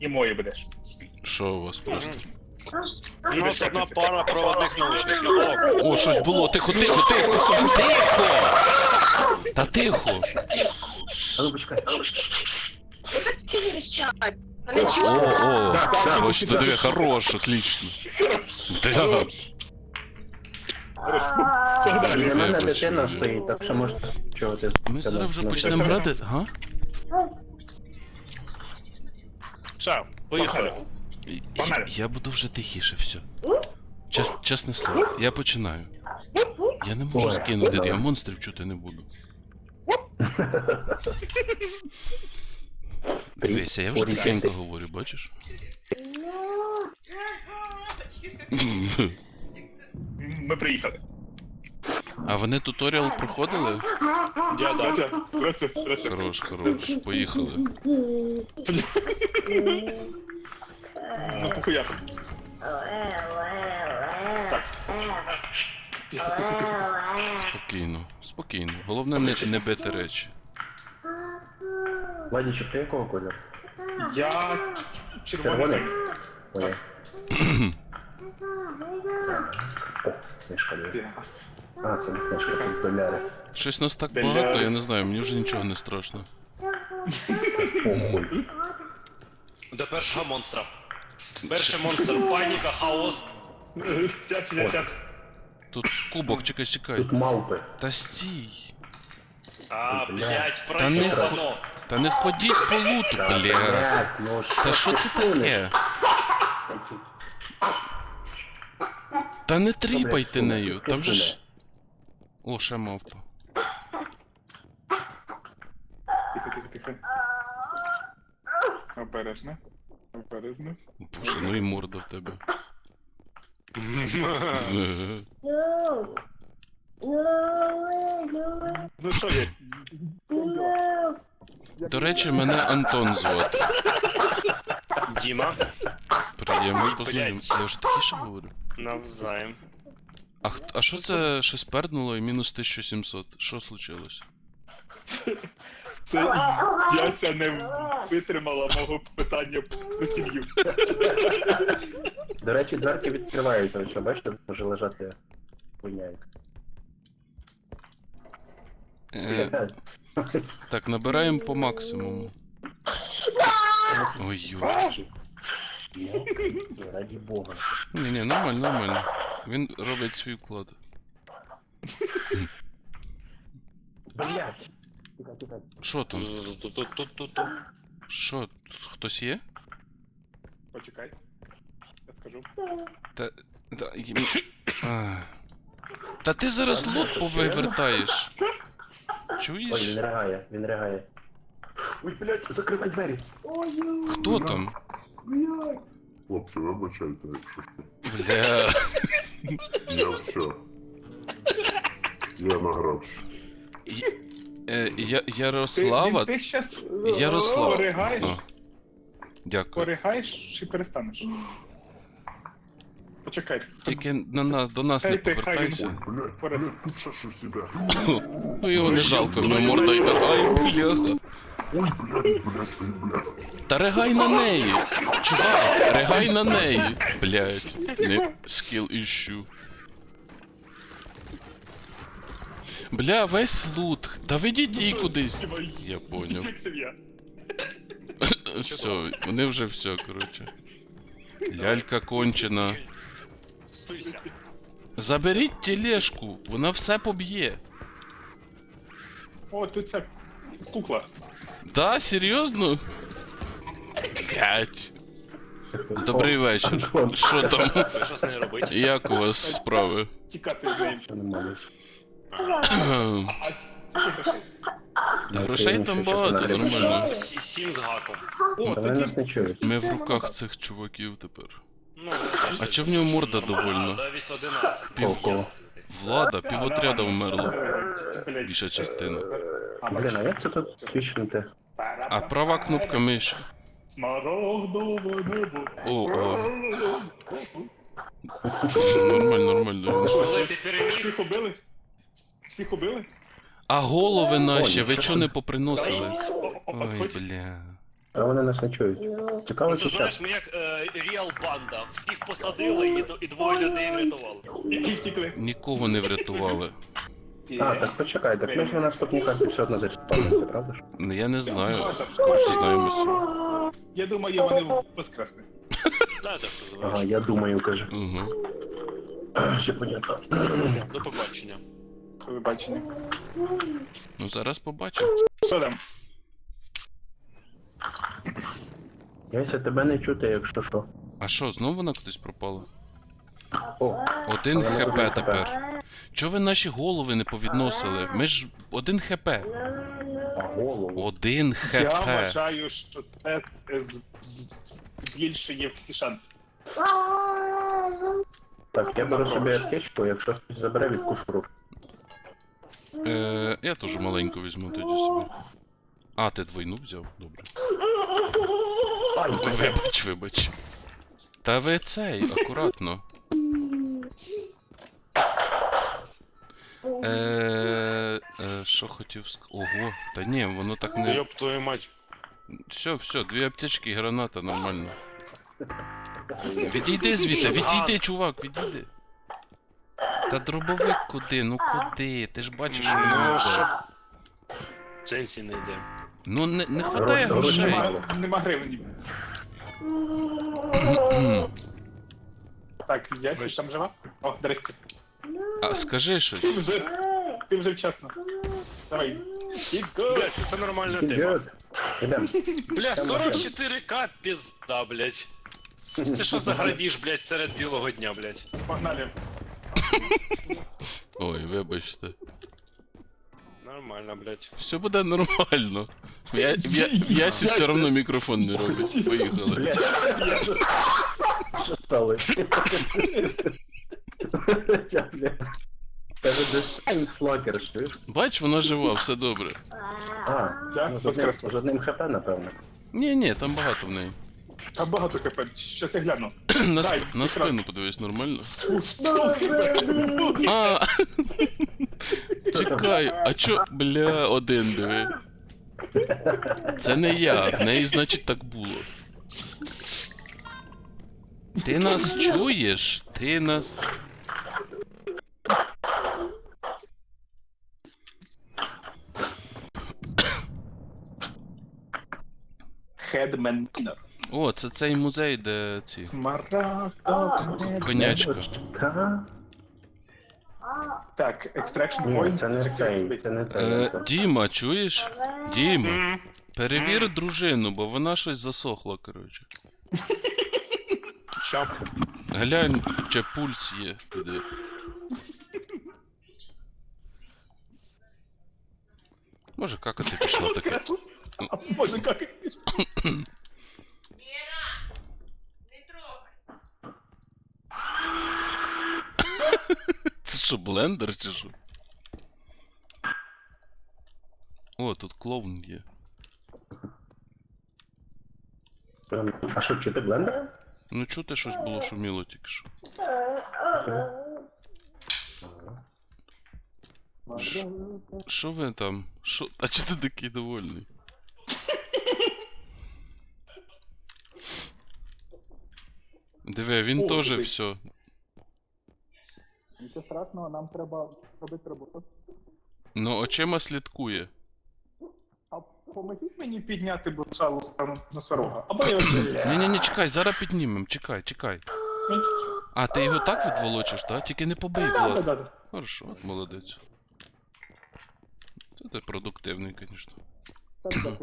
І мої будеш. Що у вас просто? У нас одна пара проводних наушників. О, О, щось було. Тихо, тихо, тихо. Тихо! Та тихо. Ну. Это все решать. Мене О, чого? о, точно, диви, хорош, отлично. Да. Біля мене Вибач, дитина вибач. стоїть, так що можете чого ти. Ми зараз вже почнемо грати, га? Все, поїхали. Я, Погнали. я буду вже тихіше, все. Чес, чесне слово, я починаю. Я не можу скинути, я монстрів чути не буду. Дивися, я вже тихенько говорю, бачиш? Ми приїхали. А вони туторіал проходили? Я да. Здрасте, здрасте. Хорош, хорош, поїхали. Ну, похуя. Так. Спокійно, спокійно. Головне не, не бити речі. Владічок, ти якого кольору? Я червоний. Червоний? Ой. А, це не книжка, це доляри. Щось нас так Бля. багато, я не знаю, мені вже нічого не страшно. Похуй. До першого монстра. Перший монстр, паніка, хаос. Сейчас, сейчас, сейчас. Тут кубок, чекай, чекай. Тут мавпи. Та стій. А, блять, Та не проїхано. Та не ходіть по луту, бля. блядь, ну Та що це таке? Та не тріпайте нею, там же ж. О, ще мавпа. Тихо, тихо, тихо. Обережно. Обережно. Боже, ну і морда в тебе. Ну що я? До речі, мене Антон звати. Діма, Приємно познайомитися. Я вже тихіше говорю. навзаєм. А, хт- а що це щось перднуло і мінус 1700? Що случилось? Це Яся не витримала мого питання про сім'ю. До речі, дверки відкриваються, що бачите, може лежати хуйняйка. Е, так, набираємо по максимуму. Ой, ой. Раді Бога. Ні, ні, нормально, нормально. Він робить свій вклад. Блять. Що там? Що? Хтось є? Почекай. Я скажу. Та. Та, а. Та ти зараз лут повивертаєш. Ой, він ригає, він ригає. Ой, блять, закривай двері. Хто там? Хлопці, вибачайте, якщо що. Бля. Я все. Я награвся. Е, я, Ярослава. ти щас Ярослава. поригаєш, А. Дякую. поригаєш чи перестанеш? Почекай. Тільки на нас, до нас не Хай ти, хай повертайся. Блядь, блядь, тут ще щось іде. Ну його не жалко, в морда й така. Бляха. Та ригай на неї! Чувак, ригай на неї! Блять, не скіл іщу. Бля, весь лут. Та відійди кудись. Я поняв. Все, вони вже все, коротше. Лялька кончена. Суйся. Заберіть тележку, вона все поб'є. О, тут ця кукла. Да, серйозно? Блять. Добрий вечір. Антон. Що там? Ви що з нею робите? Як у вас справи? Тікати з нею. Що не можеш? А скільки грошей? Та грошей там багато, нормально. Сі- Сім з гаком. О, Та вони тоді нас не чують. Ми в руках цих чуваків тепер. Ну, А чо в нього морда довольна? Да, 11. Пів- Влада, півотряда вмерла. Більша частина. А, Блін, а як це тут свічнути? А права кнопка миші. Смарагдове небо. О, о. Нормально, нормально. Коли ти переміг, Всіх убили? Всіх убили? А голови наші, ви чого не поприносили? Ой, бля. А вони нас не чують. Цікаво, Це знаєш, ми як е, Ріал Банда. Всіх посадили і, до- і двоє людей врятували. Втікли. Нікого не врятували. А, так почекай, так ми ж на наступній карті все одно зачіпаємося, правда ж? Ну, Я не знаю. Скоро дізнаємося. Я думаю, вони воскресли. Знаєте, Ага, я думаю, каже. Угу. Все понятно. До побачення. Ви бачили. Ну зараз побачимо. Що там? Яся, тебе не чути, якщо що. А що, знову вона кудись пропала? О, Один Але ми хп зробимо тепер. Чого ви наші голови не повідносили? Ми ж один хп. а голову. Один Я хп. вважаю, що це е, з- з- збільшує всі шанси. Так, я беру собі аптечку, якщо хтось забере від кушуру. Е, я теж маленьку візьму тоді собі. А, ти двойну взяв? Добре. Ай. Вибач, вибач. Та ви цей, акуратно. Е, е, що хотів сказати? Ого, та ні, воно так не. йоп твою мать. Все, все, дві аптечки і граната, нормально. Відійди звідти, відійди, чувак, відійди. Та дробовик куди? Ну куди? Ти ж бачиш, що Ну, воно. Сенсі не йде. Ну не, не хватає грошей. Нема, нема гривень. Так, я Бачиш. там жива? О, здрасте. А скажи щось. Ти вже, ти вже вчасно. Давай. Іго. Блять, це нормальна тема. Ідіот. Ідем. Бля, Там 44к пізда, блять. Це що за грабіж, блять, серед білого дня, блять. Погнали. Ой, вибачте. Нормально, блять. Все буде нормально. Я, я, Ясі все одно мікрофон не робить. Поїхали. Блядь. Що сталося? Каже, достань слакер, чуєш? Бач, вона жива, все добре. А, ну, з одним, з одним хп, напевно. Ні, ні, там багато в неї. А багато хп. Щас я гляну. На, Дай, на якраз. спину подивись, нормально. Фу, сто хп. А! Чекай, а чо. Бля, один диви. Це не я, в неї, значить, так було. Ти нас чуєш? Ти нас. Хедмен. О, це цей музей, де ці. Конячка. Так, extraction point. це не цей, це не цей. Е, Діма, чуєш? Діма, перевір дружину, бо вона щось засохла, коротше. Глянь, чи пульс є. Може какати пішла таке. Воскресло? А може як і пішло? Це що, блендер чи що? О, тут клоун є. А що, чути блендер? Ну чути щось було шуміло тільки що. Що ви там? Що? А чи ти такий довольний? Диви, він О, теж ти. все. Нічого страшного, нам треба робити роботу. Ну, очима слідкує. А поможіть мені підняти, будь ласка, носорога. Або я вже. Ні-ні-ні, чекай, зараз піднімем, чекай, чекай. А, ти його так відволочиш, так? Тільки не побий, Влад. Хорошо, от молодець. Це ти продуктивний, звісно. Так.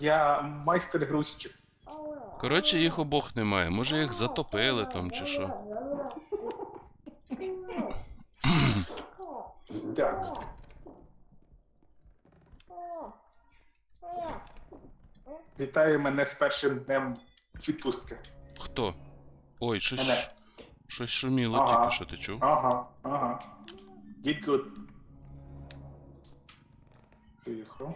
Я майстер грузчик. Коротше, їх обох немає. Може їх затопили там чи що. Так. Вітаю мене з першим днем відпустки. Хто? Ой, щось. Мене. Щось шуміло Ага. тільки що ти чув. Ага, ага. Get good. Тихо.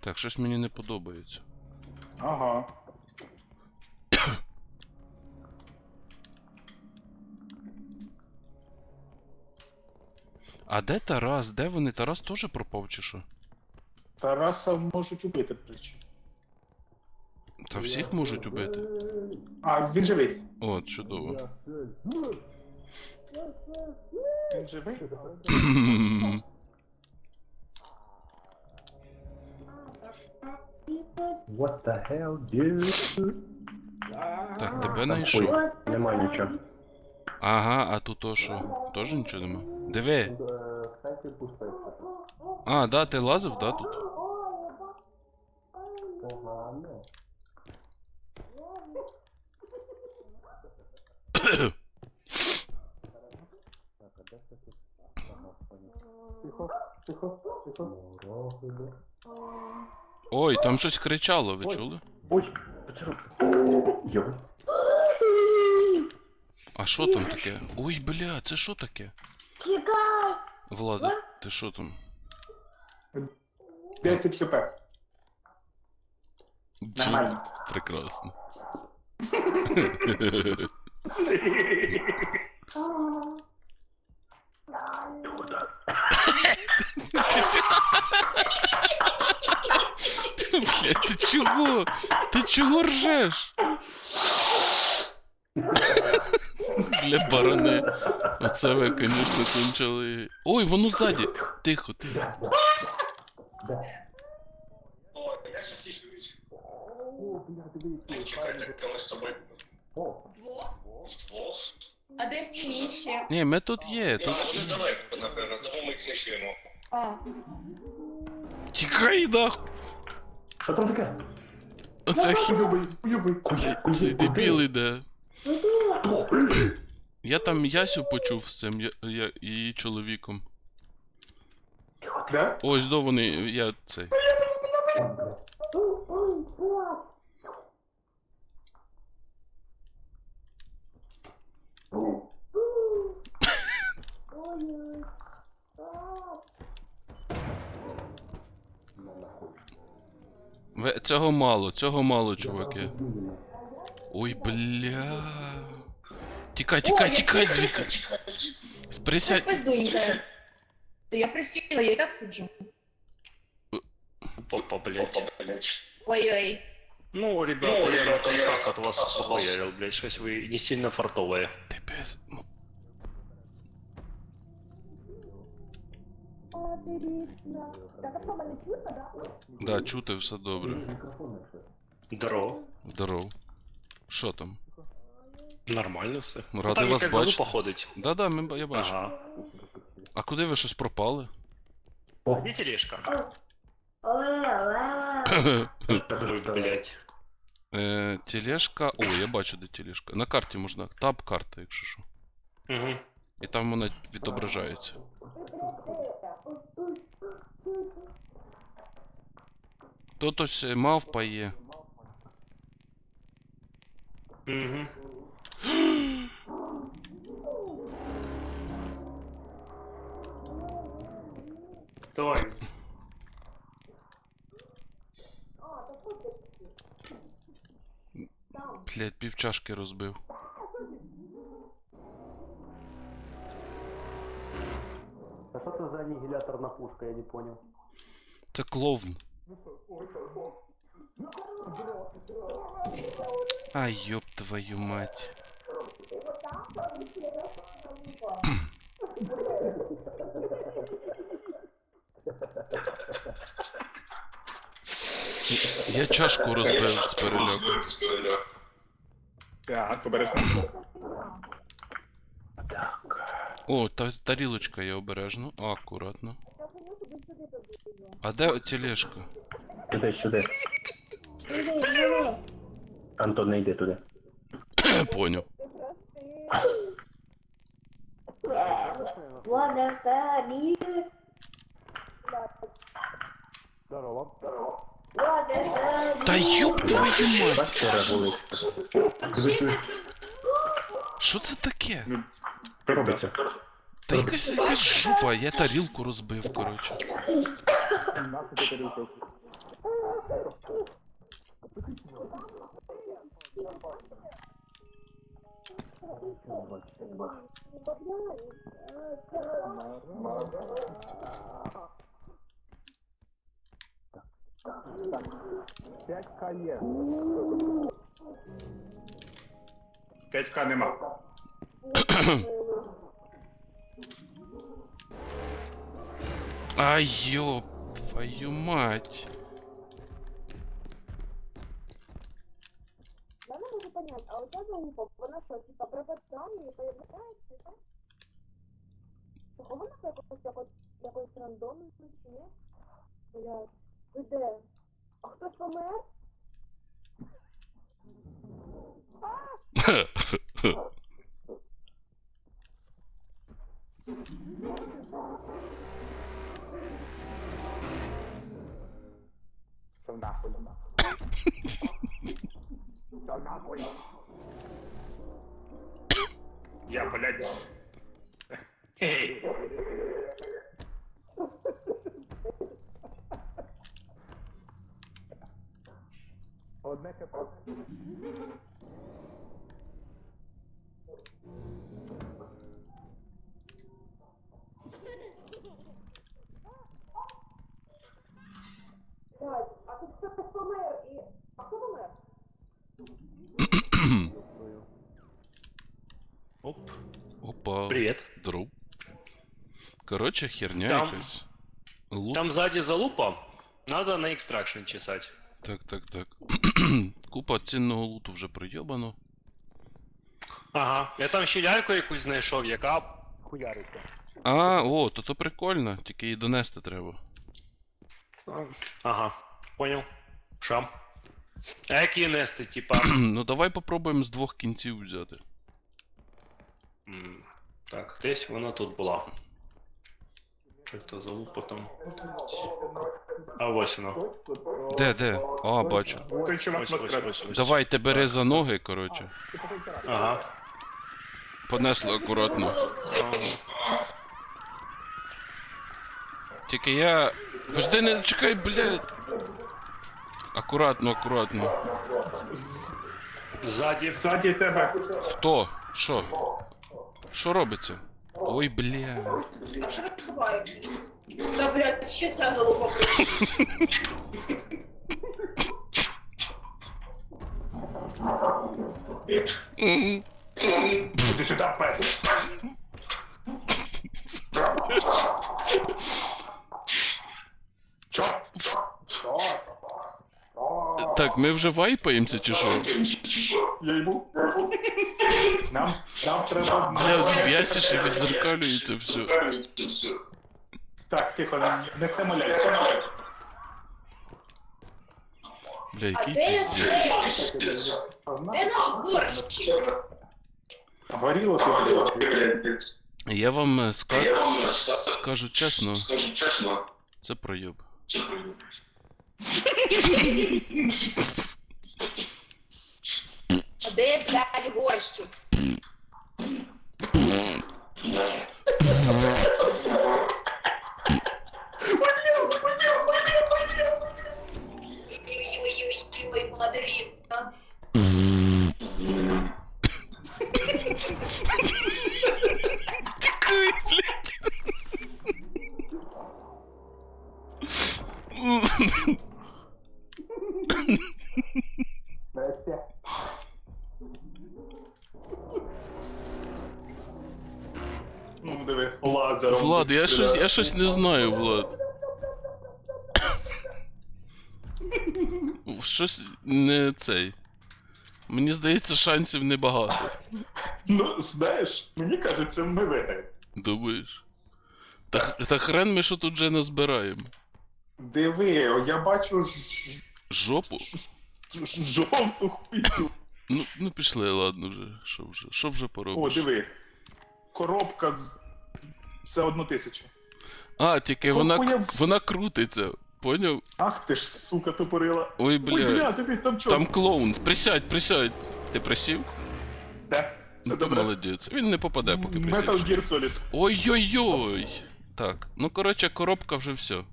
Так, щось мені не подобається. Ага. А де Тарас? Де вони? Тарас теж пропав чи що? Тараса можуть убити причому. Та всіх можуть убити. А, він живий. О, чудово. Він живий? What the hell, dude? Так, тебе знайшов. нема нічого. Ага, а тут то що? Тоже нічого нема? Диви. А, да, ти лазив, да, тут? Тихо, тихо, тихо. Ой, там щось кричало, ви чули? Ой, це. А що там таке? Ой, бля, це що таке? Тікай! Влада, ти що там? 10 хп. Нормально. Прекрасно. Бля, ти чого? Ти чого ржеш? Бля, барани. Оце ви, звісно, кончили. Ой, воно ззаді. Тихо, тихо. Двох? А де всі інші? Ні, ми тут є. Тут... вони далеко, напевно, тому ми їх не чуємо. А, Тікай нахуй. Що там таке? Оце. Цей, цей дебіл іде. Хто? Я там Ясю почув з цим я, я, її чоловіком. Да? Ось до вони, я цей. Ви, цього мало, цього мало, чуваки. Ой, бля. Тікай, тікай, я тікай звідти. Ж. Я присіла, я і так сиджу. Попа, блядь. Ой-ой. Ну, ребята, я на контакт от вас поверил, блядь, щось ви не сильно фартовые. Ти без... м- Да, чути все добре. Здорово. Здоров. Що там? Нормально все. Ну, Радий там вас якась бачити. ходить. Да-да, ми, ба- я бачу. Ага. А куди ви щось пропали? О, Где тележка? Ой, блядь. е, тележка. О, я бачу, де тележка. На карті можна. Таб карта, якщо що. Угу. І там вона відображається. Тут ось е, мавпа є. Угу. Давай. Блять, півчашки розбив. А что это за аннигиляторная пушка, я не понял. Це клоун. Ай, ёб твою мать. Я чашку розбив з переляку. Так, обережно. Так. О, та тарілочка є обережно. Акуратно. А де тележка? Сюди, сюди. Антон, не йди туди. Поняв. Здорово. Та ёб твою мать! Що це таке? Що робиться? Та якась якась жопа, я тарілку розбив, коротше. П'ять к нема. Ай, ёб твою мать. Не можу понять, а оця залупа, вона що, типа, пропадає і появляється, так? Чого вона якось, якось, якось рандомно, чи ні? Блядь, ви де? А? Що нахуй? Я, блядь. Ей. Одне хп. Блядь, а тут хтось помер і... А хто помер? Оп. Опа. Привіт. Друг. Короче, херня Там- якась. Лут. Там сзади залупа. Надо на экстракшн чесать. Так, так, так. Купа цінного луту вже прийобано. Ага. Я там ще ляльку якусь знайшов, яка. Хуяриться. А, о, то то прикольно, тільки її донести треба. Ага. Понял. Шам. А які нести, типа. ну давай попробуємо з двох кінців взяти. Так, десь вона тут була. Це залупа там? А ось вона. Де, де? А, бачу. Чувак Ось, ось, ось, ось. Давай, ти бери за ноги, коротше. Ага. Понесли акуратно. Ага. Тільки я. Вожди не чекай, блядь. Акуратно, акуратно. Ззаді. Ззаді тебе. Хто? Що? Що робиться? Ой, бля. А що відбувається? Та, блядь, ще ця залупа прийшла. Іди сюди, пес. Чо? Чо? Так, ми вже вайпаємося чи що? Я йому. Нам, нам треба... Бля, в ясіші відзеркалюється все. Так, тихо, не- не це моляйся. Бля, який де піздець. Де наш горщик? Горіло ти, блядь. Я вам е, ска... скажу чесно, це проєб. А де, блядь, горщик? Ой-ой-ой, мадридка. Ой, блядь. Ну, диви, лазером. Влад, я щось, я щось не знаю, Влад. Щось не цей. Мені здається, шансів небагато. Ну, знаєш, мені кажеться, ми виграємо. Думаєш? Та, та хрен ми що тут вже назбираємо. Диви, я бачу ж- Жопу? ж- жовту хуйню. Ну, ну пішли, ладно вже. Що вже? Що вже О, диви. Коробка з. Це одну тисячу. А, тільки вона, Охуєв. вона крутиться. Поняв? Ах ти ж, сука, тупорила. Ой, Ой, бля. бля, диви, там чо? Там клоун. Присядь, присядь. Ти присів? Де? Ну ти молодець. Він не попаде, поки Metal. Gear Solid. Ой-ой-ой. Так, ну коротше, коробка вже все.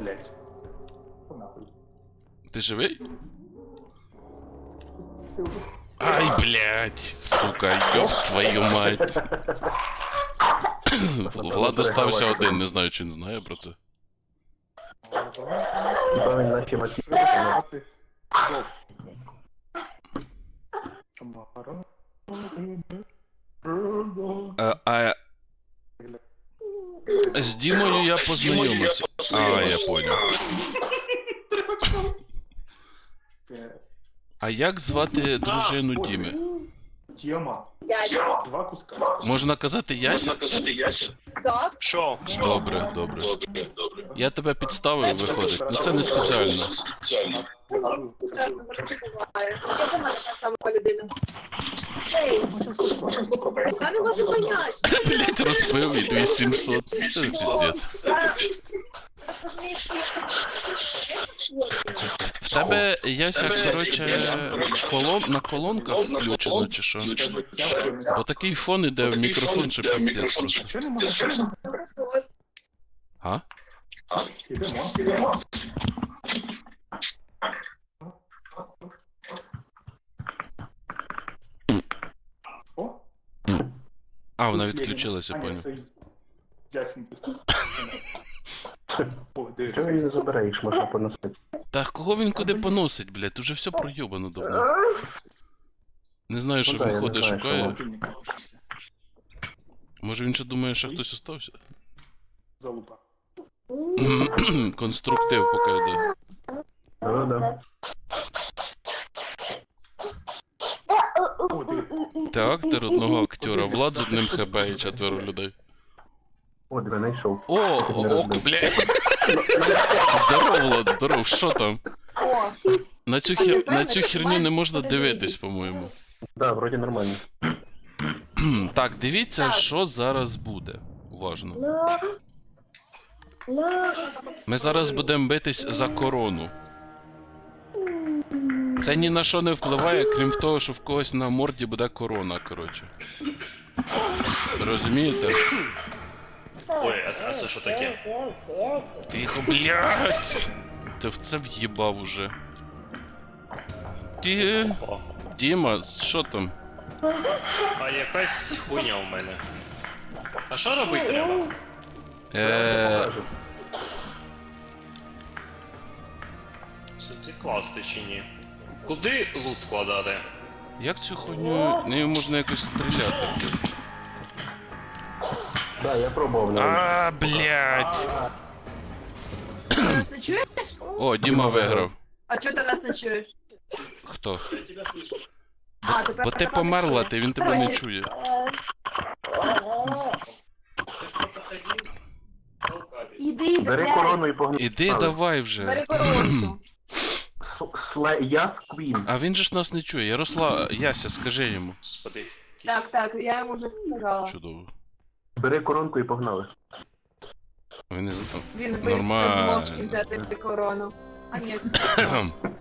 Блять. Ти живий? Ай, блядь, сука, ёб твою мать. Влад остався один, не знаю, чи він знає про це. Хіба він наші мотиви жовтий. А, а з Дімою я познайомився. А, я понял. А як звати дружину Діми? Тема. Яся. Два куска. Можна казати Яся? Так. Що? Добре, добре. Я тебе підставив, виходить. Ну це не спеціально. Прекрасно, мене буває. Я сама така сама людина. Ей, я не можу поняти. Блять, розбив і 2700. Це піздець. Я розумію, що я В тебе Яся, короче, колон, на колонках включено чи що? Отакий фон іде в мікрофон, що піздець просто. А? А, вона відключилася, Ленін. А, ні, поняв. це Ясенька. О, Чого дивись. її не забираєш, можна поносити? Та кого він куди поносить, блядь? Уже все проєбано давно. Не знаю, що Ну да, я він не ходить, знаю, що шукає. Напишешся. Може він ще думає, що хтось остався? Залупа. Конструктив поки йде. Ну да. О. Ти актер одного актера, Влад з одним хп і четверо людей. О, диви, знайшов. О, ок, блядь. Здоров, Влад, здоров, що там? О, На цю, хер... на цю херню не можна дивитись, по-моєму. Да, вроді нормально. Так, дивіться, Так. що зараз буде. Уважно. Ми зараз будемо битись за корону. Це ні на що не впливає, крім того, що в когось на морді буде корона, коротше. Розумієте? Ой, а це, а це що таке? Тихо, блядь! Ти в це в'їбав уже. О, Діма, що там? а якась хуйня у мене. А що робити треба? Е... Ти класти чи ні? Куди лут складати? Як цю хуйню нею можна якось стріляти? Да, я пробував навіть. А, блядь! ти нас не чуєш? О, Діма виграв. А чого ти нас не чуєш? Хто? А, тепер Бо ти померла, ти він тебе не чує. Іди, іди, Бери корону і погнали. Іди давай вже. Бери коронку. С- Сле... Яс Квін. А він же ж нас не чує. Ярослав, Яся, скажи йому. Так, так, я йому вже сказала. Чудово. Бери коронку і погнали. Він не знає. Він вирішив Нормально. мовчки взяти корону. А ні,